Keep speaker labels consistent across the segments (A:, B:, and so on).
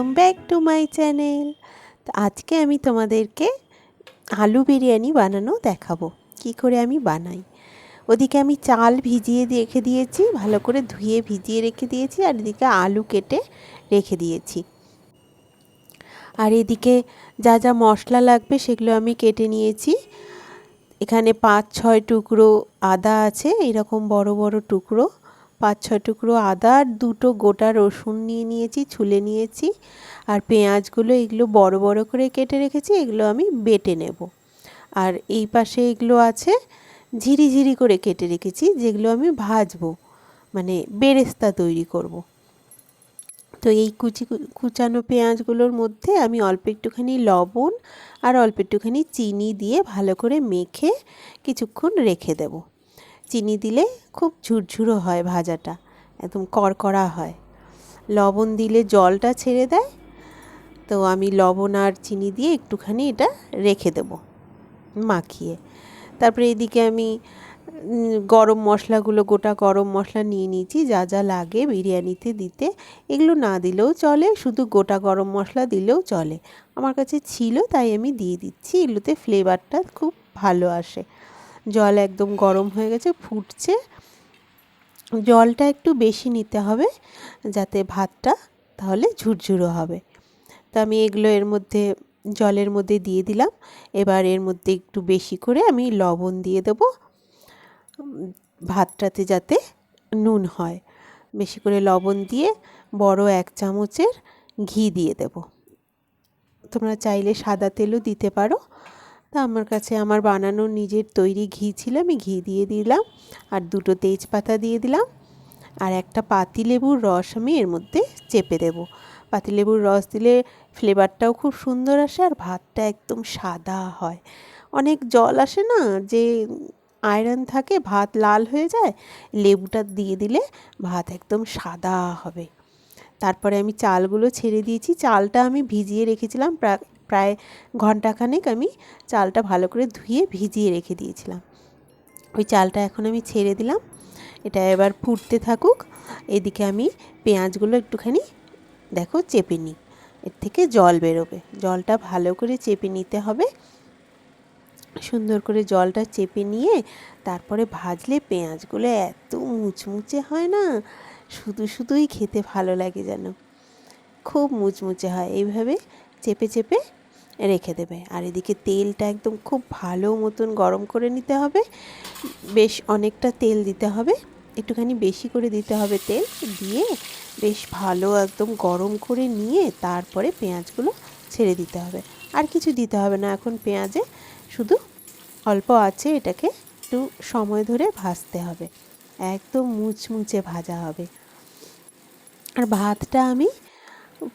A: Welcome back to my channel তো আজকে আমি তোমাদেরকে আলু বিরিয়ানি বানানো দেখাবো। কি করে আমি বানাই? ওদিকে আমি চাল ভিজিয়ে রেখে দিয়েছি, ভালো করে ধুয়ে ভিজিয়ে রেখে দিয়েছি, আর এদিকে আলু কেটে রেখে দিয়েছি। আর এদিকে যা যা মশলা লাগবে সেগুলো আমি কেটে নিয়েছি। এখানে পাঁচ ছয় টুকরো আদা আছে, এরকম বড় বড় টুকরো। পাঁচ ছ টুকরো আদা আর দুটো গোটা রসুন নিয়ে নিয়েছি, ছুলে নিয়েছি। আর পেঁয়াজগুলো এগুলো বড় বড় করে কেটে রেখেছি, এগুলো আমি বেটে নেব। আর এই পাশে এগুলো আছে, ঝিরি ঝিরি করে কেটে রেখেছি, যেগুলো আমি ভাজবো মানে বেরেস্তা তৈরি করব। তো এই কুচি, কুচানো পেঁয়াজগুলোর মধ্যে আমি অল্প একটুখানি লবণ আর অল্প একটুখানি চিনি দিয়ে ভালো করে মেখে কিছুক্ষণ রেখে দেব। চিনি দিলে খুব ঝুরঝুরো হয় ভাজাটা, একদম কড়কড়া হয়। লবণ দিলে জলটা ছেড়ে দেয়, তো আমি লবণ আর চিনি দিয়ে একটুখানি এটা রেখে দেব, মাখিয়ে। তারপরে এদিকে আমি গরম মশলাগুলো, গোটা গরম মশলা নিয়ে নিয়েছি, যা যা লাগে বিরিয়ানিতে দিতে। এগুলো না দিলেও চলে, শুধু গোটা গরম মশলা দিলেও চলে। আমার কাছে ছিল, তাই আমি দিয়ে দিচ্ছি। এগুলোতে ফ্লেভারটা খুব ভালো আসে। জল একদম গরম হয়ে গেছে, ফুটছে। জলটা একটু বেশি নিতে হবে যাতে ভাতটা তাহলে ঝুরঝুরো হবে। তো আমি এগুলো এর মধ্যে, জলের মধ্যে দিয়ে দিলাম। এবার এর মধ্যে একটু বেশি করে আমি লবণ দিয়ে দেবো, ভাতটাতে যাতে নুন হয়। বেশি করে লবণ দিয়ে বড় এক চামচের ঘি দিয়ে দেব। তোমরা চাইলে সাদা তেলও দিতে পারো। তা আমার কাছে আমার বানানো নিজের তৈরি ঘি ছিল, আমি ঘি দিয়ে দিলাম আর দুটো তেজপাতা দিয়ে দিলাম আর একটা পাতিলেবুর রস আমি এর মধ্যে চেপে দেব। পাতিলেবুর রস দিলে ফ্লেভারটাও খুব সুন্দর আসে আর ভাতটা একদম সাদা হয়। অনেক জল আসে না যে আয়রন থাকে, ভাত লাল হয়ে যায়, লেবুটা দিয়ে দিলে ভাত একদম সাদা হবে। তারপরে আমি চালগুলো ছেড়ে দিয়েছি, চালটা আমি ভিজিয়ে রেখেছিলাম প্রায় ঘন্টাখানেক আমি চালটা ভালো করে ধুয়ে ভিজিয়ে রেখে দিয়েছিলাম। ওই চালটা এখন আমি ছেড়ে দিলাম। এটা এবার ফুটতে থাকুক। এদিকে আমি পেঁয়াজগুলো একটুখানি দেখো চেপে নিই। এর থেকে জল বেরোবে। জলটা ভালো করে চেপে নিতে হবে। সুন্দর করে জলটা চেপে নিয়ে তারপরে ভাজলে পেঁয়াজগুলো এত মুচমুচে হয় না, শুধু শুধুই খেতে ভালো লাগে যেন। খুব মুচমুচে হয়। এইভাবে চেপে চেপে রেখে দেবে। আর এদিকে তেলটা একদম খুব ভালো মতন গরম করে নিতে হবে। বেশ অনেকটা তেল দিতে হবে। একটুখানি বেশি করে দিতে হবে তেল দিয়ে বেশ ভালো একদম গরম করে নিয়ে তারপরে পেঁয়াজগুলো ছেড়ে দিতে হবে। আর কিছু দিতে হবে না এখন পেঁয়াজে। শুধু অল্প আছে এটাকে একটু সময় ধরে ভাজতে হবে। একদম মুচমুচে ভাজা হবে। আর ভাতটা আমি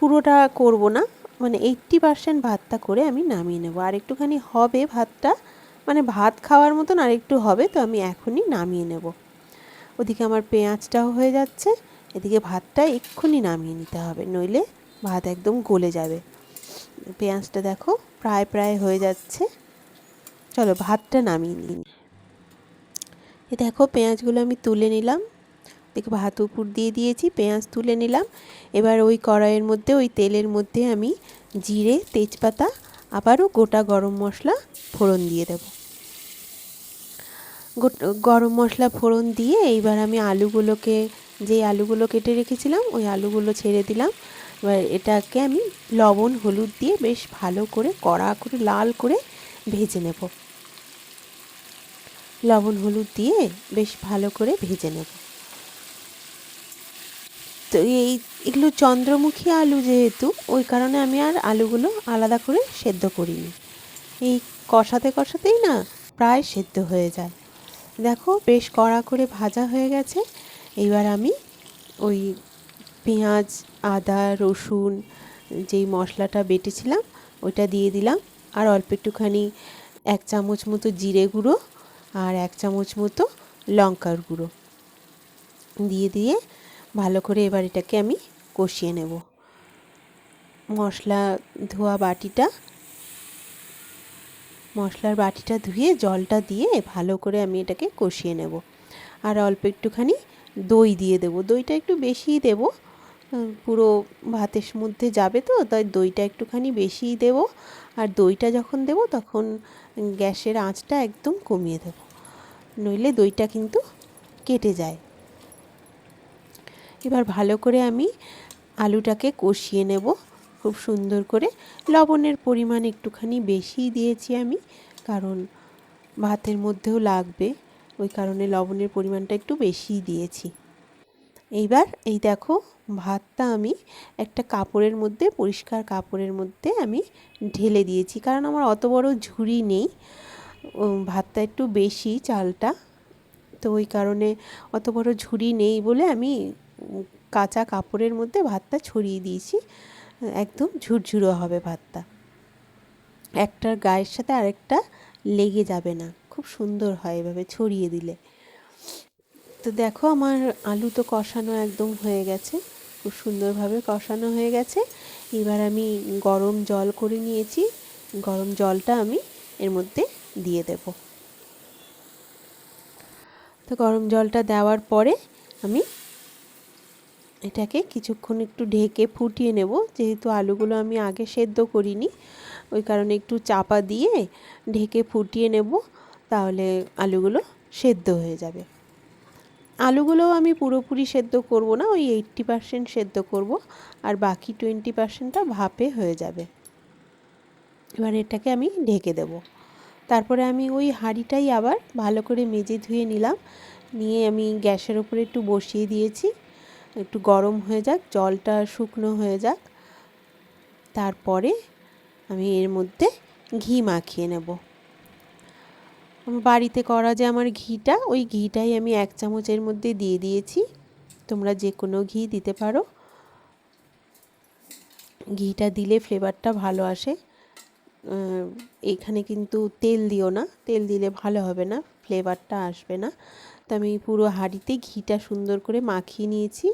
A: পুরোটা করব না। মানে এইট্টি পারসেন্ট ভাতটা করে আমি নামিয়ে নেব। আর একটুখানি হবে ভাতটা মানে ভাত খাওয়ার মতন আর একটু হবে, তো আমি এখনই নামিয়ে নেব। ওদিকে আমার পেঁয়াজটাও হয়ে যাচ্ছে, এদিকে ভাতটা এক্ষুনি নামিয়ে নিতে হবে, নইলে ভাত একদম গলে যাবে। পেঁয়াজটা দেখো প্রায় প্রায় হয়ে যাচ্ছে। চলো ভাতটা নামিয়ে নিন দেখো পেঁয়াজগুলো আমি তুলে নিলাম। দেখো ভাত উপর দিয়ে দিয়েছি, পেঁয়াজ তুলে নিলাম। এবার ওই কড়াইয়ের মধ্যে, ওই তেলের মধ্যে আমি জিরে, তেজপাতা, আবারও গোটা গরম মশলা ফোড়ন দিয়ে দেব। গরম মশলা ফোড়ন দিয়ে এইবার আমি আলুগুলোকে, যে আলুগুলো কেটে রেখেছিলাম, ওই আলুগুলো ছেড়ে দিলাম। এবার এটাকে আমি লবণ, হলুদ দিয়ে বেশ ভালো করে, কড়া করে, লাল করে ভেজে নেব। লবণ, হলুদ দিয়ে বেশ ভালো করে ভেজে নেব। তো এই এগুলো চন্দ্রমুখী আলু যেহেতু, ওই কারণে আমি আর আলুগুলো আলাদা করে সেদ্ধ করিনি। এই কষাতে কষাতেই না প্রায় সেদ্ধ হয়ে যায়। দেখো বেশ কড়া করে ভাজা হয়ে গেছে। এইবার আমি ওই পেঁয়াজ, আদা, রসুন যেই মশলাটা বেটেছিলাম, ওইটা দিয়ে দিলাম। আর অল্প একটুখানি এক চামচ মতো জিরে গুঁড়ো আর এক চামচ মতো লঙ্কার গুঁড়ো। দিয়ে দিয়ে ভালো করে এবার এটাকে আমি কষিয়ে নেব। মশলা ধোয়া বাটিটা, মশলার বাটিটা ধুয়ে জলটা দিয়ে ভালো করে আমি এটাকে কষিয়ে নেব। আর অল্প একটুখানি দই দিয়ে দেবো। দইটা একটু বেশিই দেব। পুরো ভাতের মধ্যে যাবে তো, তাই দইটা একটুখানি বেশিই দেবো। আর দইটা যখন দেবো, তখন গ্যাসের আঁচটা একদম কমিয়ে দেবো। নইলে দইটা কিন্তু কেটে যায়। এবার ভালো করে আমি আলুটাকে কষিয়ে নেব। খুব সুন্দর করে। লবণের পরিমাণ একটুখানি বেশিই দিয়েছি আমি, কারণ ভাতের মধ্যেও লাগবে। ওই কারণে লবণের পরিমাণটা একটু বেশিই দিয়েছি। এইবার এই দেখো, ভাতটা আমি একটা কাপড়ের মধ্যে, পরিষ্কার কাপড়ের মধ্যে আমি ঢেলে দিয়েছি। কারণ আমার অত বড় ঝুড়ি নেই। ভাতটা একটু বেশি চালটা। তো ওই কারণে অত বড় ঝুড়ি নেই বলে আমি কাঁচা কাপড়ের মধ্যে ভাতটা ছড়িয়ে দিয়েছি। একদম ঝুরঝুরো হবে ভাতটা। একটার গায়ের সাথে আরেকটা লেগে যাবে না। খুব সুন্দর হয় এভাবে ছড়িয়ে দিলে। তো দেখো আমার আলু তো কষানো একদম হয়ে গেছে। খুব সুন্দরভাবে কষানো হয়ে গেছে। এবার আমি গরম জল করে নিয়েছি। গরম জলটা আমি এর মধ্যে দিয়ে দেব। তো গরম জলটা দেওয়ার পরে আমি এটাকে কিছুক্ষণ একটু ঢেকে ফুটিয়ে নেব। যেহেতু আলুগুলো আমি আগে সেদ্ধ করিনি, ওই কারণে একটু চাপা দিয়ে ঢেকে ফুটিয়ে নেব, তাহলে আলুগুলো সেদ্ধ হয়ে যাবে। আলুগুলোও আমি পুরোপুরি সেদ্ধ করব না, ওই এইট্টি পারসেন্ট সেদ্ধ করব, আর বাকি টোয়েন্টি পারসেন্টটা ভাপে হয়ে যাবে। এবার এটাকে আমি ঢেকে দেব। তারপরে আমি ওই হাঁড়িটাই আবার ভালো করে মেজে ধুয়ে নিলাম। নিয়ে আমি গ্যাসের ওপরে একটু বসিয়ে দিয়েছি। একটু গরম হয়ে যাক, জলটা শুকনো হয়ে যাক। তারপরে আমি এর মধ্যে ঘি মাখিয়ে নেব। বাড়িতে করা যে আমার ঘিটা, ওই ঘিটাই আমি এক চামচের মধ্যে দিয়ে দিয়েছি। তোমরা যে কোনো ঘি দিতে পারো। ঘিটা দিলে ফ্লেভারটা ভালো আসে। এখানে কিন্তু তেল দিও না। তেল দিলে ভালো হবে না, ফ্লেভারটা আসবে না। তো আমি পুরো হাঁড়িতে ঘিটা সুন্দর করে মাখিয়ে নিয়েছি।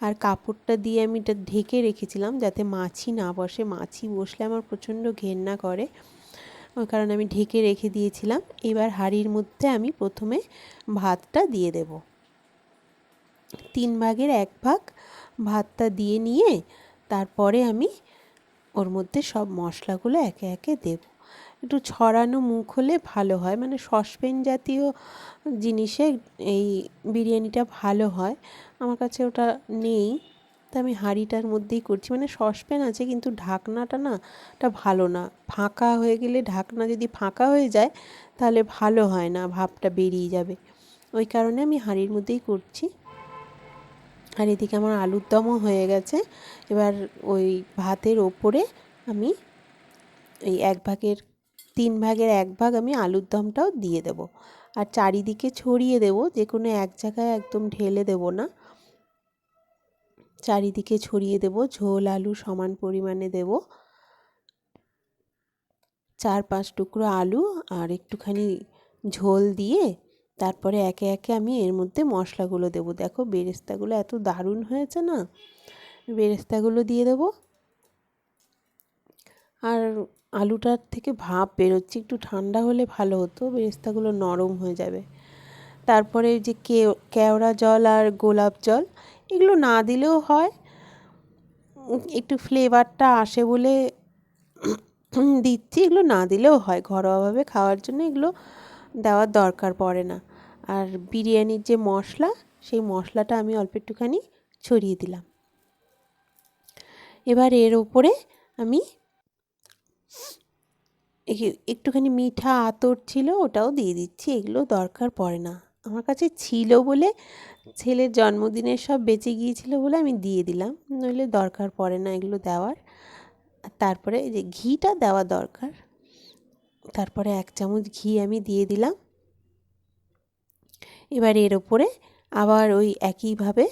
A: আর কাপড়টা দিয়ে আমি এটা ঢেকে রেখেছিলাম যাতে মাছি না বসে। মাছি বসলে আমার প্রচণ্ড ঘেন্না করে। ওই কারণে আমি ঢেকে রেখে দিয়েছিলাম। এবার হাঁড়ির মধ্যে আমি প্রথমে ভাতটা দিয়ে দেব। তিন ভাগের এক ভাগ ভাতটা দিয়ে নিয়ে তারপরে আমি ওর মধ্যে সব মশলাগুলো একে একে দেব। একটু ছড়ানো মুখ হলে ভালো হয়। মানে সসপেন জাতীয় জিনিসে এই বিরিয়ানিটা ভালো হয়। আমার কাছে ওটা নেই। তা আমি হাঁড়িটার মধ্যেই করছি। মানে সসপ্যান আছে কিন্তু ঢাকনাটা না ওটা ভালো না। ফাঁকা হয়ে গেলে ঢাকনা যদি ফাঁকা হয়ে যায়, তাহলে ভালো হয় না, ভাবটা বেরিয়ে যাবে। ওই কারণে আমি হাঁড়ির মধ্যেই করছি। আর এদিকে আমার আলুর দমও হয়ে গেছে। এবার ওই ভাতের ওপরে আমি এই এক ভাগের তিন ভাগের এক ভাগ আমি আলুর দমটাও দিয়ে দেবো। আর চারিদিকে ছড়িয়ে দেবো, যে কোনো এক জায়গায় একদম ঢেলে দেব না। চারিদিকে ছড়িয়ে দেব, ঝোল আলু সমান পরিমাণে দেব। চার পাঁচ টুকরো আলু আর একটুখানি ঝোল দিয়ে তারপরে একে একে আমি এর মধ্যে মশলাগুলো দেবো। দেখো বেরেস্তাগুলো এত দারুণ হয়েছে না? বেরেস্তাগুলো দিয়ে দেবো। আর আলুটার থেকে ভাপ বেরোচ্ছে, একটু ঠান্ডা হলে ভালো হতো, বেরেস্তাগুলো নরম হয়ে যাবে। তারপরে যে কে কেওড়া জল আর গোলাপ জল, এগুলো না দিলেও হয়। একটু ফ্লেভারটা আসে বলে দিচ্ছি, এগুলো না দিলেও হয়। ঘরোয়াভাবে খাওয়ার জন্য এগুলো দেওয়ার দরকার পড়ে না। আর বিরিয়ানির যে মশলা, সেই মশলাটা আমি অল্প একটুখানি ছড়িয়ে দিলাম। এবার এর ওপরে আমি একটুখানি মিঠা আতর ছিল, ওটাও দিয়ে দিচ্ছি, এগুলো দরকার পড়ে না। আমার কাছে ছিল বলে, ছেলের জন্মদিনের সব বেঁচে গিয়েছিল বলে আমি দিয়ে দিলাম, নইলে দরকার পড়ে না এগুলো দেওয়ার। তারপরে যে ঘিটা দেওয়া দরকার, তারপরে এক চামচ ঘি আমি দিয়ে দিলাম। এবার এর ওপরে আবার ওই একইভাবে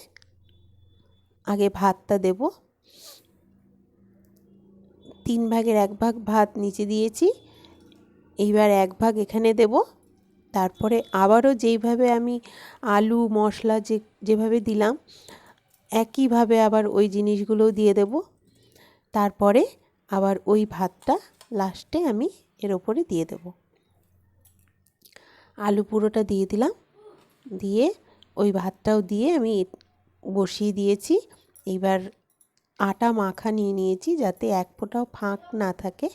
A: আগে ভাতটা দেব তিন ভাগের এক ভাগ ভাত নিচে দিয়েছি। এইবার এক ভাগ এখানে দেব। তারপরে আবারও যেইভাবে আমি আলু, মশলা যে, যেভাবে দিলাম, একইভাবে আবার ওই জিনিসগুলোও দিয়ে দেব। তারপরে আবার ওই ভাতটা লাস্টে আমি এর ওপরে দিয়ে দেব। আলু পুরোটা দিয়ে দিলাম। দিয়ে ওই ভাতটাও দিয়ে আমি বসিয়ে দিয়েছি। এইবার আটা মাখা নিয়ে নিয়েছি যাতে এক ফোঁটাও ফাঁক না থাকে।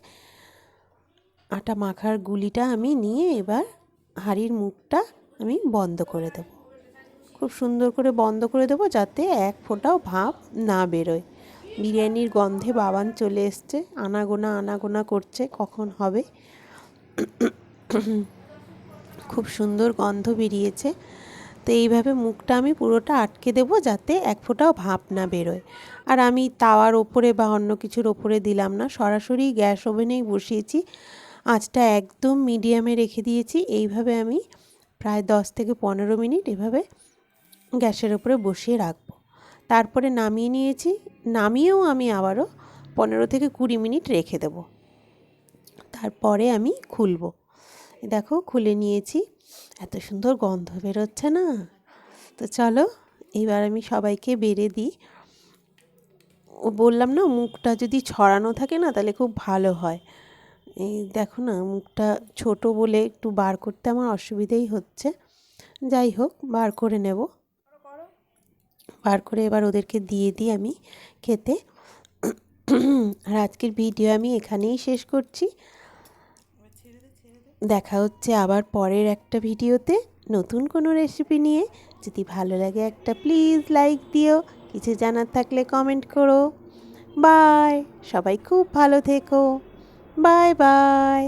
A: আটা মাখার গুলিটা আমি নিয়ে এবার হাঁড়ির মুখটা আমি বন্ধ করে দেব। খুব সুন্দর করে বন্ধ করে দেবো যাতে এক ফোঁটাও ভাপ না বেরোয়। বিরিয়ানির গন্ধে বাবান চলে এসছে, আনাগোনা আনাগোনা করছে, কখন হবে? খুব সুন্দর গন্ধ বেরিয়েছে। তো এইভাবে মুখটা আমি পুরোটা আটকে দেবো যাতে এক ফোঁটাও ভাপ না বেরোয়। আর আমি তাওয়ার ওপরে বা অন্য কিছুর ওপরে দিলাম না। সরাসরি গ্যাস ওভেনেই বসিয়েছি। আঁচটা একদম মিডিয়ামে রেখে দিয়েছি। এইভাবে আমি প্রায় দশ থেকে পনেরো মিনিট এভাবে গ্যাসের ওপরে বসিয়ে রাখব। তারপরে নামিয়ে নিয়েছি। নামিয়েও আমি আবারও পনেরো থেকে কুড়ি মিনিট রেখে দেব। তারপরে আমি খুলবো। দেখো খুলে নিয়েছি। এত সুন্দর গন্ধ বেরোচ্ছে না? তো চলো, এবার আমি সবাইকে বেড়ে দিই। বললাম না মুখটা যদি ছড়ানো থাকে না তাহলে খুব ভালো হয়। এই দেখো না মুখটা ছোট বলে একটু বার করতে আমার অসুবিধেই হচ্ছে। যাই হোক, বার করে নেব। বার করে এবার ওদেরকে দিয়ে দিই আমি খেতে। আর আজকের ভিডিও আমি এখানেই শেষ করছি। দেখা হচ্ছে আবার পরের একটা ভিডিওতে নতুন কোনো রেসিপি নিয়ে। যদি ভালো লাগে একটা প্লিজ লাইক দিও। কিছু জানার থাকলে কমেন্ট করো। বাই সবাই খুব ভালো থেকো। Bye bye